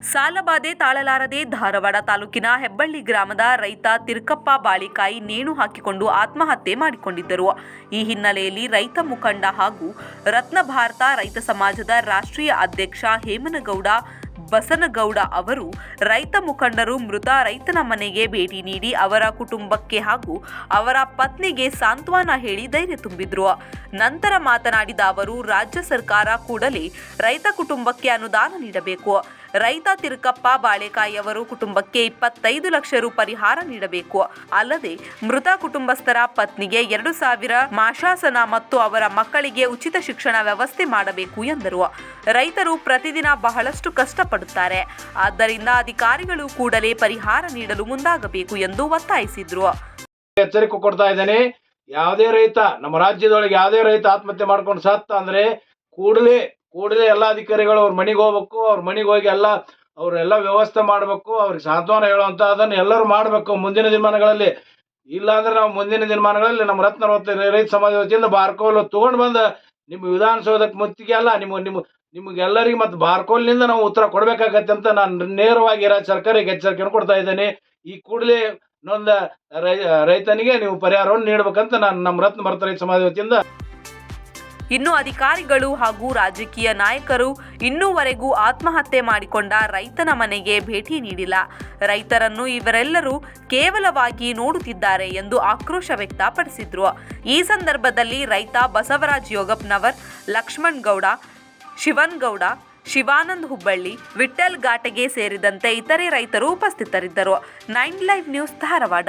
ಸಾಲಬಾಧೆ ತಾಳಲಾರದೆ ಧಾರವಾಡ ತಾಲೂಕಿನ ಹೆಬ್ಬಳ್ಳಿ ಗ್ರಾಮದ ರೈತ ತಿರ್ಕಪ್ಪ ಬಾಳಿಕಾಯಿ ನೇಣು ಹಾಕಿಕೊಂಡು ಆತ್ಮಹತ್ಯೆ ಮಾಡಿಕೊಂಡಿದ್ದರು. ಈ ಹಿನ್ನೆಲೆಯಲ್ಲಿ ರೈತ ಮುಖಂಡ ಹಾಗೂ ರತ್ನ ಭಾರತ ರೈತ ಸಮಾಜದ ರಾಷ್ಟ್ರೀಯ ಅಧ್ಯಕ್ಷ ಹೇಮನಗೌಡ, ಬಸನಗೌಡ ಅವರು ರೈತ ಮುಖಂಡರು ಮೃತ ರೈತನ ಮನೆಗೆ ಭೇಟಿ ನೀಡಿ ಅವರ ಕುಟುಂಬಕ್ಕೆ ಹಾಗೂ ಅವರ ಪತ್ನಿಗೆ ಸಾಂತ್ವನ ಹೇಳಿ ಧೈರ್ಯ ತುಂಬಿದ್ರು. ನಂತರ ಮಾತನಾಡಿದ ಅವರು, ರಾಜ್ಯ ಸರ್ಕಾರ ಕೂಡಲೇ ರೈತ ಕುಟುಂಬಕ್ಕೆ ಅನುದಾನ ನೀಡಬೇಕು. ರೈತ ತಿರುಕಪ್ಪ ಬಾಳೆಕಾಯಿ ಅವರು ಕುಟುಂಬಕ್ಕೆ ಇಪ್ಪತ್ತೈದು ಲಕ್ಷ ರು ಪರಿಹಾರ ನೀಡಬೇಕು. ಅಲ್ಲದೆ ಮೃತ ಕುಟುಂಬಸ್ಥರ ಪತ್ನಿಗೆ ಎರಡು ಸಾವಿರ ಮಾಶಾಸನ ಮತ್ತು ಅವರ ಮಕ್ಕಳಿಗೆ ಉಚಿತ ಶಿಕ್ಷಣ ವ್ಯವಸ್ಥೆ ಮಾಡಬೇಕು ಎಂದರು. ರೈತರು ಪ್ರತಿದಿನ ಬಹಳಷ್ಟು ಕಷ್ಟಪಡುತ್ತಾರೆ. ಆದ್ದರಿಂದ ಅಧಿಕಾರಿಗಳು ಕೂಡಲೇ ಪರಿಹಾರ ನೀಡಲು ಮುಂದಾಗಬೇಕು ಎಂದು ಒತ್ತಾಯಿಸಿದ್ರು. ಎಚ್ಚರಿಕೆ ಕೊಡ್ತಾ ಇದ್ದೇನೆ. ಯಾವುದೇ ರೈತ ನಮ್ಮ ರಾಜ್ಯದೊಳಗೆ ಯಾವುದೇ ರೈತ ಆತ್ಮಹತ್ಯೆ ಮಾಡ್ಕೊಂಡು ಸತ್ತ ಅಂದ್ರೆ ಕೂಡಲೇ ಕೂಡಲೇ ಎಲ್ಲ ಅಧಿಕಾರಿಗಳು ಅವ್ರ ಮನೆಗೆ ಹೋಗ್ಬೇಕು, ಅವ್ರ ಮನೆಗೆ ಹೋಗಿ ಎಲ್ಲ ಅವರೆಲ್ಲ ವ್ಯವಸ್ಥೆ ಮಾಡಬೇಕು, ಅವ್ರಿಗೆ ಸಾಂತ್ವನ ಹೇಳುವಂಥ ಅದನ್ನು ಎಲ್ಲರೂ ಮಾಡಬೇಕು ಮುಂದಿನ ದಿನಮಾನಗಳಲ್ಲಿ. ಇಲ್ಲ ಅಂದ್ರೆ ನಾವು ಮುಂದಿನ ದಿನಮಾನಗಳಲ್ಲಿ ನಮ್ಮ ರತ್ನ ರೈತ ಸಮಾಜ ವತಿಯಿಂದ ಬಾರ್ಕೋಲ್ ತಗೊಂಡು ಬಂದ ನಿಮ್ಮ ವಿಧಾನಸೌಧಕ್ಕೆ ಮುತ್ತಿಗೆ ಅಲ್ಲ, ನಿಮ್ಮ ನಿಮ್ಮ, ನಿಮಗೆಲ್ಲರಿಗೆ ಮತ್ತು ಬಾರ್ಕೋಲ್ನಿಂದ ನಾವು ಉತ್ತರ ಕೊಡಬೇಕಾಗತ್ತೆ ಅಂತ ನಾನು ನೇರವಾಗಿ ರಾಜ್ಯ ಸರ್ಕಾರಕ್ಕೆ ಎಚ್ಚರಿಕೆಯನ್ನು ಕೊಡ್ತಾ ಇದ್ದೇನೆ. ಈ ಕೂಡಲೇ ನೊಂದ ರೈತನಿಗೆ ನೀವು ಪರಿಹಾರವನ್ನು ನೀಡಬೇಕಂತ ನಾನು ನಮ್ಮ ರತ್ನ ಭರತ ರೈತ ಸಮಾಜ ವತಿಯಿಂದ ಇನ್ನು ಅಧಿಕಾರಿಗಳು ಹಾಗೂ ರಾಜಕೀಯ ನಾಯಕರು ಇನ್ನೂವರೆಗೂ ಆತ್ಮಹತ್ಯೆ ಮಾಡಿಕೊಂಡ ರೈತನ ಮನೆಗೆ ಭೇಟಿ ನೀಡಿಲ್ಲ. ರೈತರನ್ನು ಇವರೆಲ್ಲರೂ ಕೇವಲವಾಗಿ ನೋಡುತ್ತಿದ್ದಾರೆ ಎಂದು ಆಕ್ರೋಶ ವ್ಯಕ್ತಪಡಿಸಿದ್ರು. ಈ ಸಂದರ್ಭದಲ್ಲಿ ರೈತ ಬಸವರಾಜ್ ಯೋಗಪ್ನವರ್ ಲಕ್ಷ್ಮಣ್ ಗೌಡ, ಶಿವನ್ ಗೌಡ, ಶಿವಾನಂದ್ ಹುಬ್ಬಳ್ಳಿ ವಿಠಲ್ ಘಾಟಗೆ ಸೇರಿದಂತೆ ಇತರೆ ರೈತರು ಉಪಸ್ಥಿತರಿದ್ದರು. Nine live news Dharwad.